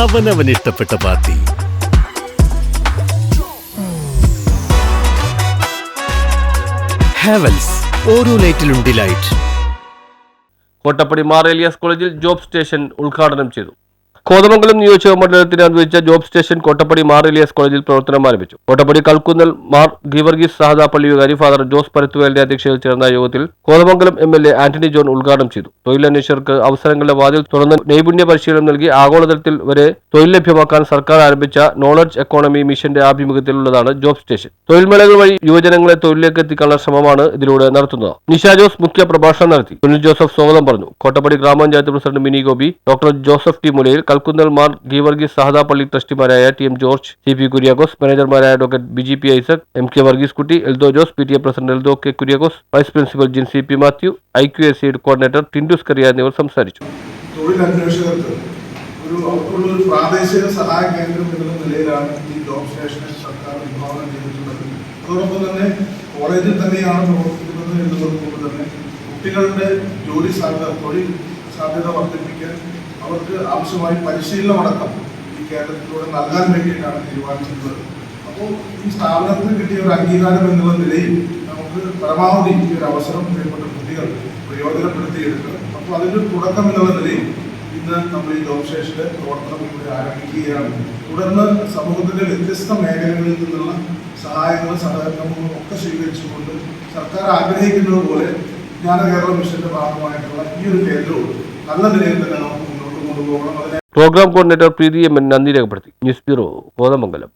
അവനവൻ ഇഷ്ടപ്പെട്ട പാർട്ടി. ഹാവൽസ് ഓരോ ലൈറ്റിലും ഡിലൈറ്റ്. കോട്ടപ്പടി മാർ ഏലിയാസ് കോളേജിൽ ജോബ് സ്റ്റേഷൻ ഉദ്ഘാടനം ചെയ്തു. കോതമംഗലം നിയോജക മണ്ഡലത്തിന് അനുവദിച്ച ജോബ് സ്റ്റേഷൻ കോട്ടപ്പടി മാർ ഏലിയാസ് കോളേജിൽ പ്രവർത്തനം ആരംഭിച്ചു. കോട്ടപ്പടി കൽക്കുന്നൽ മാർ ഗീവർഗീസ് സഹദ പള്ളി വികാരി ഫാദർ ജോസ് പരത്തുവേലിന്റെ അധ്യക്ഷതയിൽ ചേർന്ന യോഗത്തിൽ Kothamangalam M L A Antony John ഉദ്ഘാടനം ചെയ്തു. തൊഴിലന്വേഷകർക്ക് അവസരങ്ങളുടെ വാതിൽ തുറന്ന് നൈപുണ്യ പരിശീലനം നൽകി ആഗോളതലത്തിൽ വരെ തൊഴിൽ ലഭ്യമാക്കാൻ സർക്കാർ ആരംഭിച്ച നോളജ് എക്കോണമി മിഷന്റെ ആഭിമുഖ്യത്തിലുള്ളതാണ് ജോബ് സ്റ്റേഷൻ. തൊഴിൽമേളകൾ വഴി യുവജനങ്ങളെ തൊഴിലിലേക്ക് എത്തിക്കാനുള്ള ശ്രമമാണ് ഇതിലൂടെ നടത്തുന്നത്. നിഷ ജോസ് മുഖ്യ പ്രഭാഷണം നടത്തി. സുനിൽ ജോസഫ് സ്വാഗതം പറഞ്ഞു. കോട്ടപ്പടി ഗ്രാമപഞ്ചായത്ത് president Mini Gopi doctor Joseph T Mulayil Kalkunnel Mar Geevarghese സഹദാ പള്ളി ട്രസ്റ്റിമാരായ T M George C P Kuriakose മാനേജർമാരായ doctor Biji P Isaac M K Varghese Kutty Eldho Jose P T A president Eldho K Kuriakose vice principal Jin C P Mathew I Q S C coordinator Tindus Kariya എന്നിവർ സംസാരിച്ചു തൊഴിലന്വേഷകർക്ക് ഒരു അവർക്കുള്ള ഒരു പ്രാദേശിക സഹായ കേന്ദ്രം എന്നുള്ള നിലയിലാണ് ഈ ജോബ് സ്റ്റേഷനെ സർക്കാർ വിഭാവനം ചെയ്തിട്ടുള്ളത് അതോടൊപ്പം തന്നെ കോളേജിൽ തന്നെയാണ് പ്രവർത്തിക്കുന്നത് എന്നുള്ളതുകൊണ്ട് തന്നെ കുട്ടികളുടെ ജോലി സാധ്യത തൊഴിൽ സാധ്യത വർദ്ധിപ്പിക്കാൻ അവർക്ക് ആവശ്യമായി പരിശീലനം അടക്കം ഈ കേരളത്തിലൂടെ നൽകാൻ വേണ്ടിയിട്ടാണ് തീരുമാനിച്ചിട്ടുള്ളത്. അപ്പോൾ ഈ സ്ഥാപനത്തിന് കിട്ടിയ ഒരു അംഗീകാരം എന്നുള്ള നിലയിൽ നമുക്ക് പരമാവധി ഈ ഒരു അവസരം പ്രിയപ്പെട്ട കുട്ടികൾ പ്രയോജനപ്പെടുത്തിയെടുക്കണം. അപ്പോൾ അതിന്റെ തുടക്കം എന്നുള്ള നിലയിൽ ഇന്ന് നമ്മൾ ഈ ജോബ് സ്റ്റേഷന്റെ പ്രവർത്തനം ഇവിടെ ആരംഭിക്കുകയാണ്. തുടർന്ന് സമൂഹത്തിന്റെ വ്യത്യസ്ത മേഖലകളിൽ നിന്നുള്ള സഹായങ്ങളും സഹകരണങ്ങളും ഒക്കെ സ്വീകരിച്ചുകൊണ്ട് സർക്കാർ ആഗ്രഹിക്കുന്നത് പോലെ ഈ ഒരു program coordinator Preethi M N നന്ദി രേഖപ്പെടുത്തി. News bureau Kothamangalam.